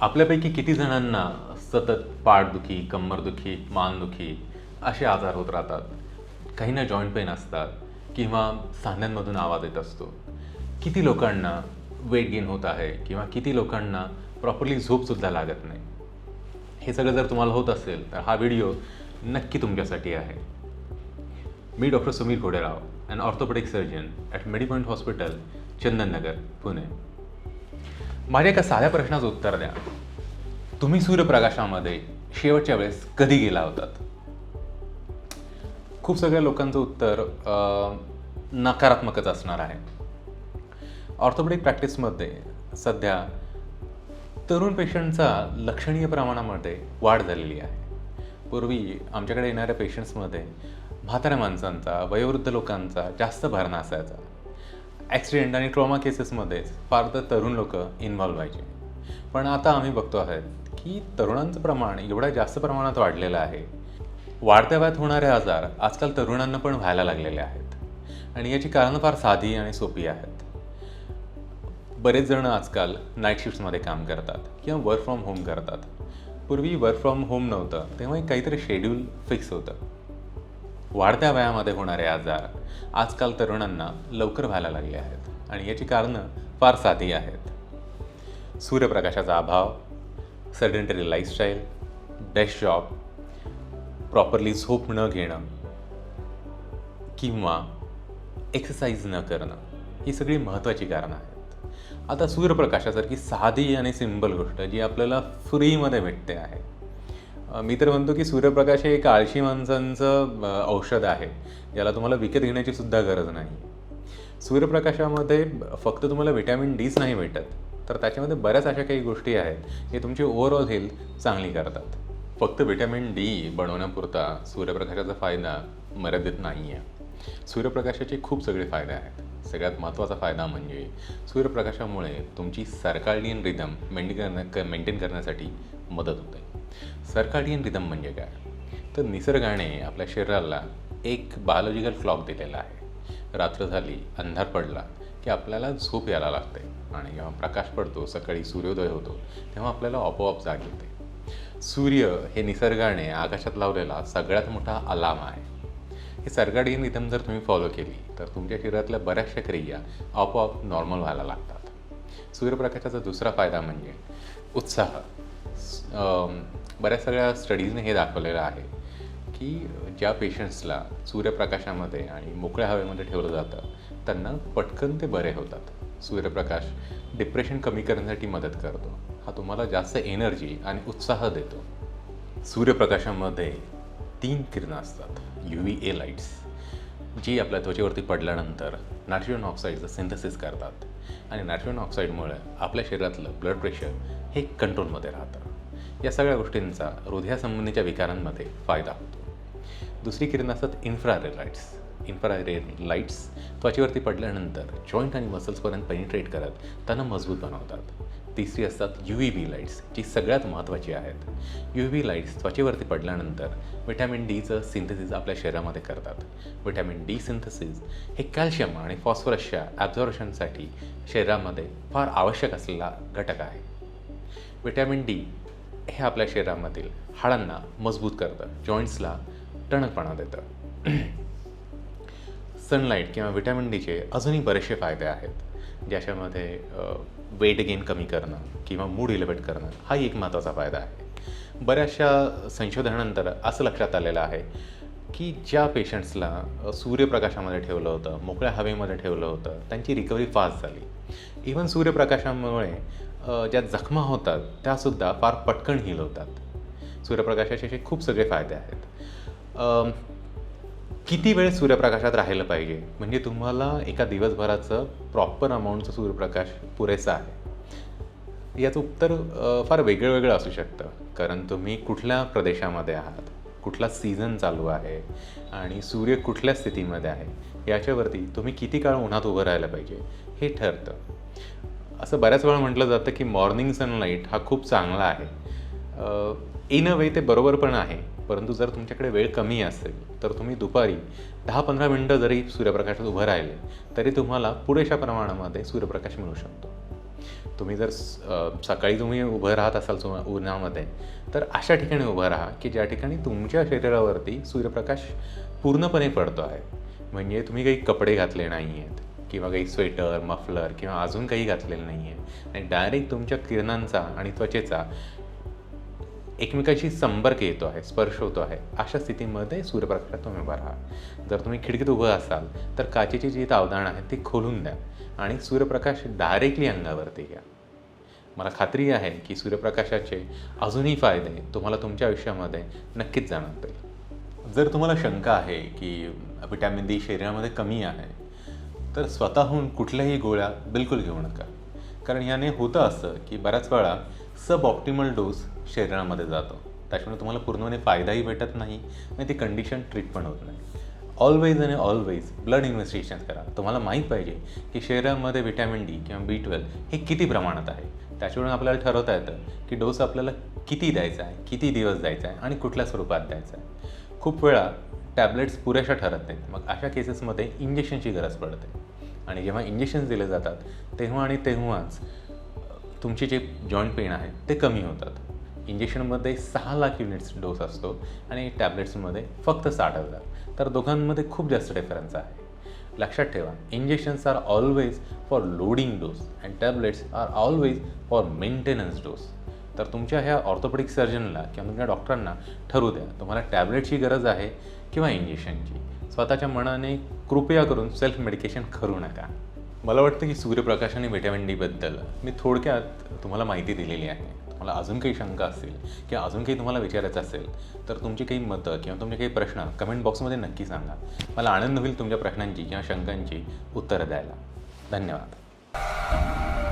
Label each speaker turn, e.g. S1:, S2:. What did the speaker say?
S1: आपल्यापैकी किती जणांना सतत पाठदुखी कंबरदुखी मानदुखी असे आजार होत राहतात? काहींना जॉईंट पेन असतात किंवा सांध्यांमधून आवाज येत असतो. किती लोकांना वेट गेन होत आहे किंवा किती लोकांना प्रॉपरली झोपसुद्धा लागत नाही? हे सगळं जर तुम्हाला होत असेल तर हा व्हिडिओ नक्की तुमच्यासाठी आहे. मी doctor Sumir Ghoderao and orthopaedic surgeon at Medipoint hospital Chandannagar Pune. माझ्या एका साध्या प्रश्नाचं उत्तर द्या. तुम्ही सूर्यप्रकाशामध्ये शेवटच्या वेळेस कधी गेला होतात? खूप सगळ्या लोकांचं उत्तर नकारात्मकच असणार आहे. ऑर्थोपेडिक प्रॅक्टिसमध्ये सध्या तरुण पेशंटचा लक्षणीय प्रमाणामध्ये वाढ झालेली आहे. पूर्वी आमच्याकडे येणाऱ्या पेशंट्समध्ये म्हाताऱ्या माणसांचा वयोवृद्ध लोकांचा जास्त भरणा असायचा ॲक्सिडेंट आणि ट्रॉमा केसेसमध्येच फार तर तरुण लोक इन्व्हॉल्व व्हायचे. पण आता आम्ही बघतो आहोत की तरुणांचं प्रमाण एवढ्या जास्त प्रमाणात वाढलेलं आहे. वाढत्या वयात होणारे आजार आजकाल तरुणांना पण व्हायला लागलेले आहेत. आणि याची कारणं फार साधी आणि सोपी आहेत. बरेच जण आजकाल नाईट शिफ्ट्समध्ये काम करतात किंवा वर्क फ्रॉम होम करतात. पूर्वी वर्क फ्रॉम होम नव्हतं तेव्हा काहीतरी शेड्यूल फिक्स होतं. वाढत्या वयामध्ये होणारे आजार आजकाल तरुणांना लवकर व्हायला लागले आहेत आणि याची कारणं फार साधी आहेत. सूर्यप्रकाशाचा अभाव sedentary lifestyle desk job properly झोप न घेणं किंवा एक्सरसाइज न करणं ही सगळी महत्त्वाची कारणं आहेत. आता सूर्यप्रकाशासारखी साधी आणि सिंपल गोष्ट जी आपल्याला फ्रीमध्ये भेटते आहे मी तर म्हणतो की सूर्यप्रकाश हे एक आळशी माणसांचं औषध आहे. ज्याला तुम्हाला विकत घेण्याची सुद्धा गरज नाही. सूर्यप्रकाशामध्ये फक्त तुम्हाला व्हिटॅमिन डीच नाही भेटत तर त्याच्यामध्ये बऱ्याच अशा काही गोष्टी आहेत हे तुमची ओव्हरऑल हेल्थ चांगली करतात. फक्त व्हिटॅमिन डी बनवण्यापुरता सूर्यप्रकाशाचा फायदा मर्यादित नाही आहे सूर्यप्रकाशाचे खूप सगळे फायदे आहेत. सगळ्यात महत्त्वाचा फायदा म्हणजे सूर्यप्रकाशामुळे तुमची सर्कार्डियन रिदम मेंटेन करण्या मेंटेन करण्यासाठी मदत होते. सर्कार्डियन रिदम म्हणजे काय? तर निसर्गाने आपल्या शरीराला एक बायोलॉजिकल क्लॉक दिलेला आहे. रात्र झाली अंधार पडला की आपल्याला झोप यायला लागते आणि जेव्हा प्रकाश पडतो सकाळी सूर्योदय होतो तेव्हा आपल्याला आपोआप जाग येते. सूर्य हे निसर्गाने आकाशात लावलेला सगळ्यात मोठा अलाम आहे. हे सर्गाडियन रिदम जर तुम्ही फॉलो केली तर तुमच्या शरीरातल्या बऱ्याचशा क्रिया आपोआप नॉर्मल व्हायला लागतात. सूर्यप्रकाशाचा दुसरा फायदा म्हणजे उत्साह. बऱ्याच सगळ्या स्टडीजने हे दाखवलेलं आहे की ज्या पेशंट्सला सूर्यप्रकाशामध्ये आणि मोकळ्या हवेमध्ये ठेवलं जातं त्यांना पटकन ते बरे होतात. सूर्यप्रकाश डिप्रेशन कमी करण्यासाठी मदत करतो. हा तुम्हाला जास्त एनर्जी आणि उत्साह देतो. सूर्यप्रकाशामध्ये तीन किरणं असतात यू व्ही ए लाईट्स जी आपल्या त्वचेवरती पडल्यानंतर नायट्रोजन ऑक्साईडचं सिंथेसिस करतात. आणि नायट्रोजन ऑक्साईडमुळे आपल्या शरीरातलं ब्लड प्रेशर हे कंट्रोलमध्ये राहतं. या सगळ्या गोष्टींचा हृदयासंबंधीच्या विकारांमध्ये फायदा होतो. दुसरी किरण असतात इन्फ्रारेड लाईट्स इन्फ्रारेड लाईट्स त्वचेवरती पडल्यानंतर जॉईंट आणि मसल्सपर्यंत पेनिट्रेट करत त्यांना मजबूत बनवतात. तिसरी असतात यू व्ही बी लाईट्स जी सगळ्यात महत्त्वाची आहेत. यू व्ही लाईट्स त्वचेवरती पडल्यानंतर विटॅमिन डीचं सिंथेसिस आपल्या शरीरामध्ये करतात. विटॅमिन डी सिंथेसिस हे कॅल्शियम आणि फॉस्फरसच्या ॲब्झॉर्प्शनसाठी शरीरामध्ये फार आवश्यक असलेला घटक आहे. विटॅमिन डी हे आपल्या शरीरामधील हाडांना मजबूत करतं जॉईंट्सला टणकपणा देतं. सनलाईट किंवा विटॅमिन डीचे अजूनही बरेचसे फायदे आहेत ज्याच्यामध्ये वेट गेन कमी करणं किंवा मूड इलेवेट करणं हा एक महत्त्वाचा फायदा आहे. बऱ्याचशा संशोधनानंतर असं लक्षात आलेलं आहे की ज्या पेशंट्सला सूर्यप्रकाशामध्ये ठेवलं होतं मोकळ्या हवेमध्ये ठेवलं होतं त्यांची रिकव्हरी फास्ट झाली. इवन सूर्यप्रकाशामुळे ज्या जखमा होतात त्यासुद्धा फार पटकन हील होतात. सूर्यप्रकाशाचे असे खूप सगळे फायदे आहेत. किती वेळ सूर्यप्रकाशात राहिलं पाहिजे? म्हणजे तुम्हाला एका दिवसभराचं प्रॉपर अमाऊंटचं सूर्यप्रकाश पुरेसा आहे. याचं उत्तर फार वेगळं वेगळं असू शकतं. कारण तुम्ही कुठल्या प्रदेशामध्ये आहात? कुठला सीझन चालू आहे आणि सूर्य कुठल्या स्थितीमध्ये आहे याच्यावरती तुम्ही किती काळ उन्हात उभं राहायला पाहिजे हे ठरतं. असं बऱ्याच वेळा म्हटलं जातं की मॉर्निंग सनलाईट हा खूप चांगला आहे. इन अ वे ते बरोबर पण आहे परंतु जर तुमच्याकडे वेळ कमी असेल तर तुम्ही दुपारी दहा पंधरा मिनटं जरी सूर्यप्रकाशात उभं राहिले तरी तुम्हाला पुरेशा प्रमाणामध्ये सूर्यप्रकाश मिळू शकतो. तुम्ही जर सकाळी तुम्ही उभं राहत असाल सु उन्हामध्ये तर अशा ठिकाणी उभं राहा की ज्या ठिकाणी तुमच्या शरीरावरती सूर्यप्रकाश पूर्णपणे पडतो आहे. म्हणजे तुम्ही काही कपडे घातले नाही आहेत किंवा काही स्वेटर मफलर किंवा अजून काही घातलेलं नाही आहे आणि डायरेक्ट तुमच्या किरणांचा आणि त्वचेचा एकमेकाशी संपर्क येतो आहे स्पर्श होतो आहे अशा स्थितीमध्ये सूर्यप्रकाशात तुम्ही उभा राहा. जर तुम्ही खिडकीत उभं असाल तर काचेची जी तावदान आहे ती खोलून द्या आणि सूर्यप्रकाश डायरेक्टली अंगावरती घ्या. मला खात्री आहे की सूर्यप्रकाशाचे अजूनही फायदे तुम्हाला तुमच्या आयुष्यामध्ये नक्कीच जाणवतील. जर तुम्हाला शंका आहे की विटॅमिन डी शरीरामध्ये कमी आहे तर स्वतःहून कुठल्याही गोळ्या बिलकुल घेऊ नका. कारण याने होतं असं की बऱ्याच वेळा सब ऑप्टिमल डोस शरीरामध्ये जातो. त्याच्यामुळे तुम्हाला पूर्णपणे फायदाही भेटत नाही आणि ती कंडिशन ट्रीट पण होत नाही. ऑलवेज आणि ऑलवेज ब्लड इन्व्हेस्टिगेशन करा. तुम्हाला माहीत पाहिजे की शरीरामध्ये विटॅमिन डी किंवा बी ट्वेल्व हे किती प्रमाणात आहे. त्याच्यावरून आपल्याला ठरवता येतं की डोस आपल्याला किती द्यायचा आहे किती दिवस द्यायचा आहे आणि कुठल्या स्वरूपात द्यायचा आहे. खूप वेळा टॅबलेट्स पुरेशा ठरत नाहीत. मग अशा केसेसमध्ये इंजेक्शनची गरज पडते. आणि जेव्हा इंजेक्शन्स दिले जातात तेव्हा आणि तेव्हाच तुमचे जे जॉईंट पेन आहेत ते कमी होतात. इंजेक्शनमध्ये सहा लाख युनिट्स डोस असतो आणि टॅबलेट्समध्ये फक्त साठ हजार. तर दोघांमध्ये खूप जास्त डिफरन्स आहे. लक्षात ठेवा injections are always for loading dose and tablets are always for maintenance dose तर तुमच्या ह्या ऑर्थोपेडिक सर्जनला किंवा तुमच्या डॉक्टरांना ठरू द्या तुम्हाला टॅबलेटची गरज आहे किंवा इंजेक्शनची स्वतःच्या मनाने कृपया करून सेल्फ मेडिकेशन करू नका. मला वाटतं की सूर्यप्रकाश आणि व्हिटॅमिन डीबद्दल मी थोडक्यात तुम्हाला माहिती दिलेली आहे. तुम्हाला अजून काही शंका असतील किंवा अजून काही तुम्हाला विचारायचं असेल तर तुमची काही मतं किंवा तुमचे काही प्रश्न कमेंट बॉक्समध्ये नक्की सांगा. मला आनंद होईल तुमच्या प्रश्नांची किंवा शंकांची उत्तरं द्यायला. धन्यवाद.